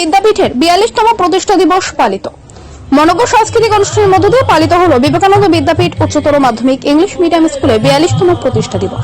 বিদ্যাপীঠের বিয়াল্লিশতম প্রতিষ্ঠা দিবস পালিত। মনজ্ঞ সাংস্কৃতিক অনুষ্ঠানের মধ্য দিয়ে পালিত হল বিবেকানন্দ বিদ্যাপীঠ উচ্চতর মাধ্যমিক ইংলিশ মিডিয়াম স্কুলে বিয়াল্লিশতম প্রতিষ্ঠা দিবস।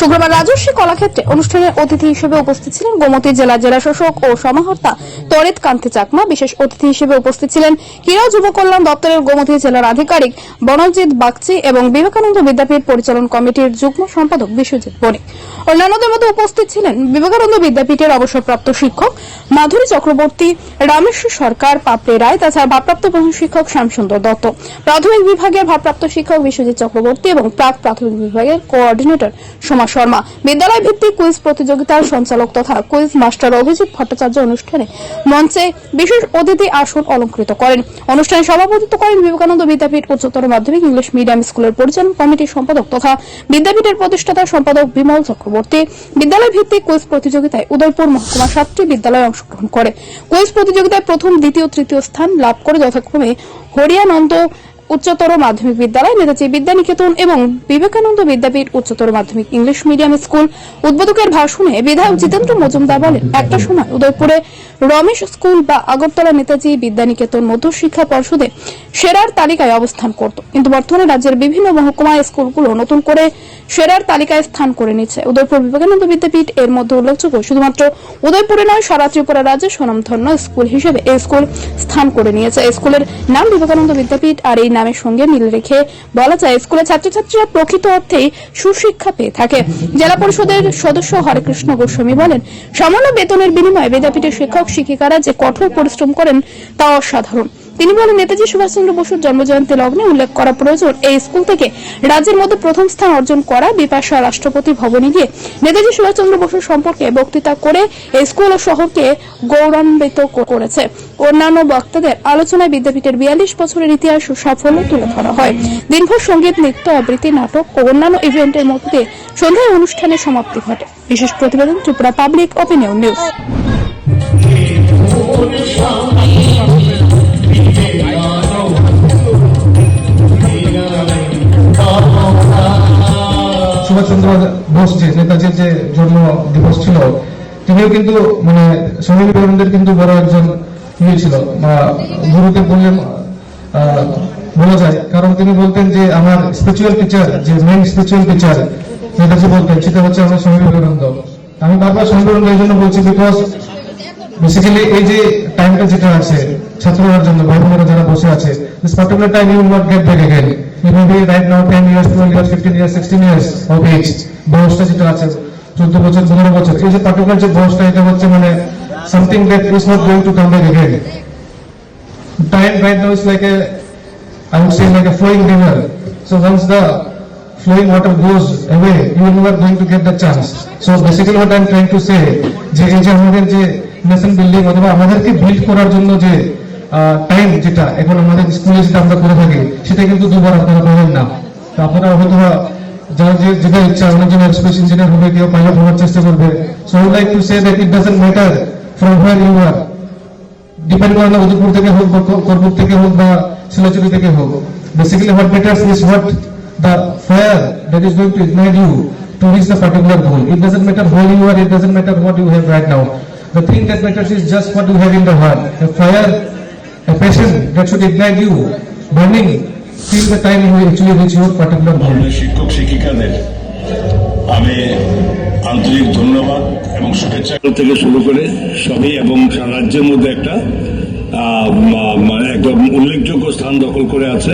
শুক্রবার রাজস্বী কলাক্ষেত্রে অনুষ্ঠানের অতিথি হিসেবে উপস্থিত ছিলেন গোমতী জেলা জেলা শাসক ও সমাহর্তা তরিত কান্তি চাকমা। বিশেষ অতিথি হিসেবে উপস্থিত ছিলেন ক্রীড়া যুব কল্যাণ দপ্তরের গোমতী জেলার আধিকারিক বনজিৎ বাগচি এবং বিবেকানন্দ বিদ্যাপীঠ পরিচালন কমিটির যুগ্ম সম্পাদক বিশ্বজিৎ বণিক। অন্যান্যদের মধ্যে উপস্থিত ছিলেন বিবেকানন্দ বিদ্যাপীঠের অবসরপ্রাপ্ত শিক্ষক মাধুরী চক্রবর্তী, রামেশ্বর সরকার, পাপড়ে রায়, তাছাড়া ভারপ্রাপ্ত প্রধান শিক্ষক শ্যামসুন্দর দত্ত, প্রাথমিক বিভাগের ভারপ্রাপ্ত শিক্ষক বিশ্বজিৎ চক্রবর্তী এবং প্রাক প্রাথমিক বিভাগের কোঅর্ডিনেটর সোমা শর্মা। বিদ্যালয় ভিত্তিক কুইজ প্রতিযোগিতার সঞ্চালক তথা কুইজ মাস্টার অভিজিৎ ভট্টাচার্য অনুষ্ঠানে মঞ্চে বিশেষ অতিথি আসন অলঙ্কৃত করেন। অনুষ্ঠানে সভাপতিত্ব করেন বিবেকানন্দ বিদ্যাপীঠ উচ্চতর মাধ্যমিক ইংলিশ মিডিয়াম স্কুলের পরিচালন কমিটির সম্পাদক তথা বিদ্যাপীঠের প্রতিষ্ঠাতা সম্পাদক বিমল চক্রবর্তী। বিদ্যালয় ভিত্তিক কুইজ প্রতিযোগিতায় উদয়পুর মহকুমা সাতটি বিদ্যালয় অংশগ্রহণ করে। কুইজ প্রতিযোগিতায় প্রথম, দ্বিতীয়, তৃতীয় স্থান লাভ করে যথাক্রমে হরিয়ানন্দ উচ্চতর মাধ্যমিক বিদ্যালয় নেতাজি বিদ্যানিকেতন এবং বিবেকানন্দ বিদ্যাপীঠ উচ্চতর মাধ্যমিক ইংলিশ মিডিয়াম স্কুল উদ্বোধকের ভাষণে বিধায়ক জিতেন্দ্র মজুমদার বলেন, একটা সময় উদয়পুরে রমেশ স্কুল বা আগরতলা নেতাজি বিদ্যানিকেতন মধ্যশিক্ষা পর্ষদে সেরার তালিকায় অবস্থান করত। কিন্তু বর্তমানে রাজ্যের বিভিন্ন মহকুমা স্কুলগুলো নতুন করে সেরার তালিকায় স্থান করে নিচ্ছে উদয়পুর বিবেকানন্দ বিদ্যাপীঠ এর মধ্যে উল্লেখযোগ্য শুধুমাত্র উদয়পুরে নয়, সারা ত্রিপুরা রাজ্যে স্বনামধন্য স্কুল হিসেবে এই স্কুল স্থান করে নিয়েছে। স্কুলের নাম বিবেকানন্দ বিদ্যাপীঠ আর এই নামের সঙ্গে মিল রেখে বলা যায় স্কুলের ছাত্রছাত্রীরা প্রকৃত অর্থেই সুশিক্ষা পেয়ে থাকে। জেলা পরিষদের সদস্য হরেকৃষ্ণ গোস্বামী বলেন, সামান্য বেতনের বিনিময়ে বিদ্যাপীঠের শিক্ষক শিক্ষিকারা যে কঠোর পরিশ্রম করেন তা অসাধারণ। তিনি বলেন, নেতাজি সুভাষচন্দ্র বসুর জন্মজয়ন্তী লগ্নে উল্লেখ করা প্রয়োজন। এই স্কুল থেকে রাজ্যের মধ্যে প্রথম স্থান অর্জন করা বিপাশা রাষ্ট্রপতি ভবনে গিয়ে নেতাজি সুভাষচন্দ্র বসুর সম্পর্কে বক্তৃতা করে এই স্কুল ও শহরকে গৌরবান্বিত করেছে। অন্যান্য বক্তাদের আলোচনায় বিদ্যাপীঠের বিয়াল্লিশ বছরের ইতিহাস ও সাফল্য তুলে ধরা হয়। দিনভর সংগীত, নৃত্য, আবৃত্তি, নাটক ও অন্যান্য ইভেন্টের মধ্যে সন্ধ্যায় অনুষ্ঠানের সমাপ্তি ঘটে। বিশেষ প্রতিবেদন Tripura public opinion news. Subhashchandra Bose যে নেতাজির যে জন্ম দিবস ছিল তিনিও কিন্তু মানে স্বামী বিবেকানন্দের কিন্তু বড় একজন ইয়ে ছিল গুরুকে বললেন বলা যায় কারণ তিনি বলতেন যে আমার স্পিরিচুয়াল টিচার যে মেইন স্পিরিচুয়াল টিচার নেতাজি বলতেন সেটা হচ্ছে আমার স্বামী বিবেকানন্দ আমি বারবার স্বামী বিবেকানন্দ এই জন্য বলছি বিকজ বেসিক্যালি এই যে টাইমটা যেটা আছে ছাত্রদের জন্য ভাই বোনেরা যারা বসে আছে this particular time you not get back again you may be right now 10 years 12 years 15 years 16 years of age বয়সটা যেটা আছে 14 বছর 15 বছর, এই যে পার্টিকুলার যে বয়সটা, এটা হচ্ছে মানে something that is not going to come back again time right now is like a, I would say like a flowing river. So once the flowing water goes away, you are never going to get the chance. So basically what I am trying to say, যে এই যে আমাদের যে nation building অথবা আমাদেরকে build করার জন্য যে টাইম যেটা এখন আমাদের স্কুলে যেটা আমরা করে থাকি, সেটা কিন্তু দুবার আপনারা পাবেন না। তো আপনারা হয়তো যার যে যেটা ইচ্ছা অনেকজন এক্সপ্রেস ইঞ্জিনিয়ার হবে, কেউ পাইলট হওয়ার চেষ্টা করবে। So I like to say that it doesn't matter from where you are depend করে না উদয়পুর থেকে হোক বা কর্পুর থেকে হোক বা শিলাচুরি থেকে হোক। Basically what matters is what the fire that is going to ignite you to reach the particular goal it doesn't matter where you are it doesn't matter what you have right now the thing that matters is just what you have in the heart a fire a passion that should ignite you burning till the time you actually reach your particular goal. শিক্ষক শিক্ষিকাদের আমি আন্তরিক ধন্যবাদ এবং শুভেচ্ছা। থেকে শুরু করে সবই এবং সারা রাজ্যের মধ্যে একটা আহ, মানে একটা উল্লেখযোগ্য স্থান দখল করে আছে।